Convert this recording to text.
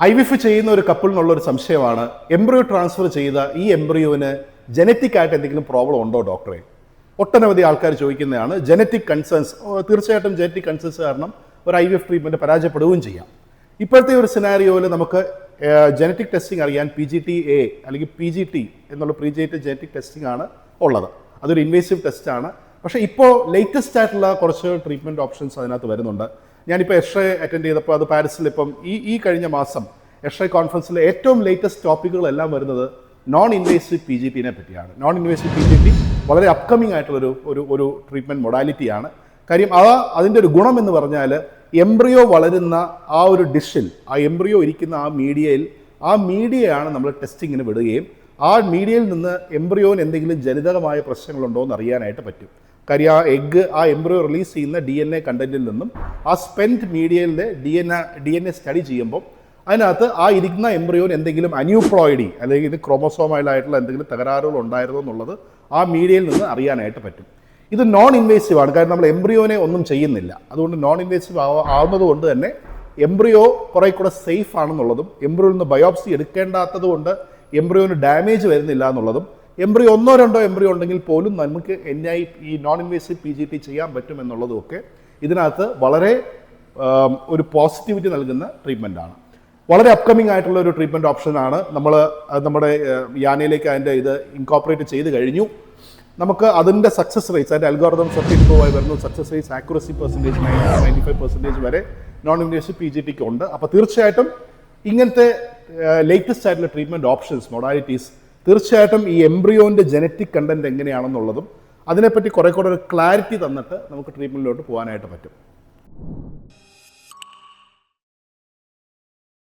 I wif ചെയ്യുന്ന ഒരു കപ്പിളിനുള്ള ഒരു സംശയമാണ്. എംബ്രിയോ ട്രാൻസ്ഫർ ചെയ്ത ഈ എംബ്രിയോന് ജനറ്റിക് ആയിട്ട് എന്തെങ്കിലും പ്രോബ്ലം ഉണ്ടോ ഡോക്ടറെ ഒട്ടനവധി ആൾക്കാർ ചോദിക്കുന്നതാണ് ജനറ്റിക് കൺസേൺസ് തീർച്ചയായിട്ടും ജനറ്റിക് കൺസേൺസ് കാരണം ഒരു ഐ വി എഫ് പരാജയപ്പെടുകയും ചെയ്യാം. ഇപ്പോഴത്തെ ഒരു സിനാരിയോയിൽ നമുക്ക് ജനറ്റിക് ടെസ്റ്റിംഗ് അറിയാൻ പി ജി ടി എ അല്ലെങ്കിൽ പി ജി ടി എന്നുള്ള പ്രീജേറ്റ് ജനറ്റിക് ടെസ്റ്റിംഗ് ആണ് ഉള്ളത്. അതൊരു ഇൻവേസീവ് ടെസ്റ്റാണ് പക്ഷേ ഇപ്പോൾ ലേറ്റസ്റ്റ് ആയിട്ടുള്ള കുറച്ച് ട്രീറ്റ്മെന്റ് ഓപ്ഷൻസ് അതിനകത്ത് വരുന്നുണ്ട്. ഞാനിപ്പോൾ റേ അറ്റൻഡ് ചെയ്തപ്പോൾ അത് പാരീസിൽ ഇപ്പം ഈ ഈ കഴിഞ്ഞ മാസം റേ കോൺഫറൻസിലെ ഏറ്റവും ലേറ്റസ്റ്റ് ടോപ്പിക്കുകളെല്ലാം വരുന്നത് നോൺ ഇൻവേസീവ് പി ജി പിനെ പറ്റിയാണ്. Non invasive P G P വളരെ അപ്കമിങ് ആയിട്ടുള്ളൊരു ഒരു ഒരു ട്രീറ്റ്മെന്റ് മൊഡാലിറ്റിയാണ് കാര്യം ആ അതിന്റെ ഒരു ഗുണം എന്ന് പറഞ്ഞാൽ എംബ്രിയോ വളരുന്ന ആ ഒരു ഡിഷിൽ ആ എംബ്രിയോ ഇരിക്കുന്ന ആ മീഡിയയിൽ ആ മീഡിയയാണ് നമ്മൾ ടെസ്റ്റിങ്ങിന് വിടുകയും ആ മീഡിയയിൽ നിന്ന് എംബ്രിയോന് എന്തെങ്കിലും ജനിതകമായ പ്രശ്നങ്ങളുണ്ടോ എന്ന് അറിയാനായിട്ട് പറ്റും. കാര്യം ആ എഗ്ഗ് ആ എംബ്രിയോ റിലീസ് ചെയ്യുന്ന ഡി എൻ എ കണ്ടന്റിൽ നിന്നും ആ സ്പെന്റ് മീഡിയയിലെ D N D N A study ചെയ്യുമ്പോൾ അതിനകത്ത് ആ ഇരിക്കുന്ന എംബ്രിയോന് എന്തെങ്കിലും അന്യൂപ്ലോയിഡി അല്ലെങ്കിൽ ഇത് ക്രോമോസോമായിട്ടുള്ള എന്തെങ്കിലും തകരാറുകൾ ഉണ്ടായിരുന്നു എന്നുള്ളത് ആ മീഡിയയിൽ നിന്ന് അറിയാനായിട്ട് പറ്റും. ഇത് നോൺ ഇൻവേസീവ് ആണ്. കാരണം നമ്മൾ എംബ്രിയോനെ ഒന്നും ചെയ്യുന്നില്ല. അതുകൊണ്ട് നോൺ ഇൻവേസീവ് ആവുന്നത് കൊണ്ട് തന്നെ എംബ്രിയോ കുറെ കൂടെ സേഫ് ആണെന്നുള്ളതും എംബ്രിയോയിൽ നിന്ന് ബയോപ്സി എടുക്കേണ്ടാത്തത് കൊണ്ട് എംബ്രിയോന് ഡാമേജ് വരുന്നില്ല എന്നുള്ളതും എംബ്രിയോ ഒന്നോ രണ്ടോ എംബ്രിയോ ഉണ്ടെങ്കിൽ പോലും നമുക്ക് എൻ ഐ ഈ non invasive P G T ചെയ്യാൻ പറ്റും എന്നുള്ളതും ഒക്കെ ഇതിനകത്ത് വളരെ ഒരു പോസിറ്റിവിറ്റി നൽകുന്ന ട്രീറ്റ്മെന്റ് ആണ്. വളരെ അപ്കമിങ് ആയിട്ടുള്ള ഒരു ട്രീറ്റ്മെന്റ് ഓപ്ഷനാണ് നമ്മൾ നമ്മുടെ യാനയിലേക്ക് അതിന്റെ ഇത് ഇൻകോപ്പറേറ്റ് ചെയ്ത് കഴിഞ്ഞു. നമുക്ക് അതിന്റെ സക്സസ് റേറ്റ്സ് അതിന്റെ അൽഗോർദം ഇമ്പ്രൂവ് ആയി വരുന്നു. Success rates accuracy percentage ninety five percentage വരെ നോൺ ഇൻവേസീവ് പി ജി ടിക്ക് ഉണ്ട്. അപ്പോൾ തീർച്ചയായിട്ടും ഇങ്ങനത്തെ ലേറ്റസ്റ്റ് ആയിട്ടുള്ള ട്രീറ്റ്മെന്റ് ഓപ്ഷൻസ് മൊഡാലിറ്റീസ് തീർച്ചയായിട്ടും ഈ എംബ്രിയോന്റെ ജനറ്റിക് കണ്ടന്റ് എങ്ങനെയാണെന്നുള്ളതും അതിനെപ്പറ്റി കുറെ കൂടെ ഒരു ക്ലാരിറ്റി തന്നിട്ട് നമുക്ക് ട്രീറ്റ്മെന്റിലോട്ട് പോകാനായിട്ട് പറ്റും.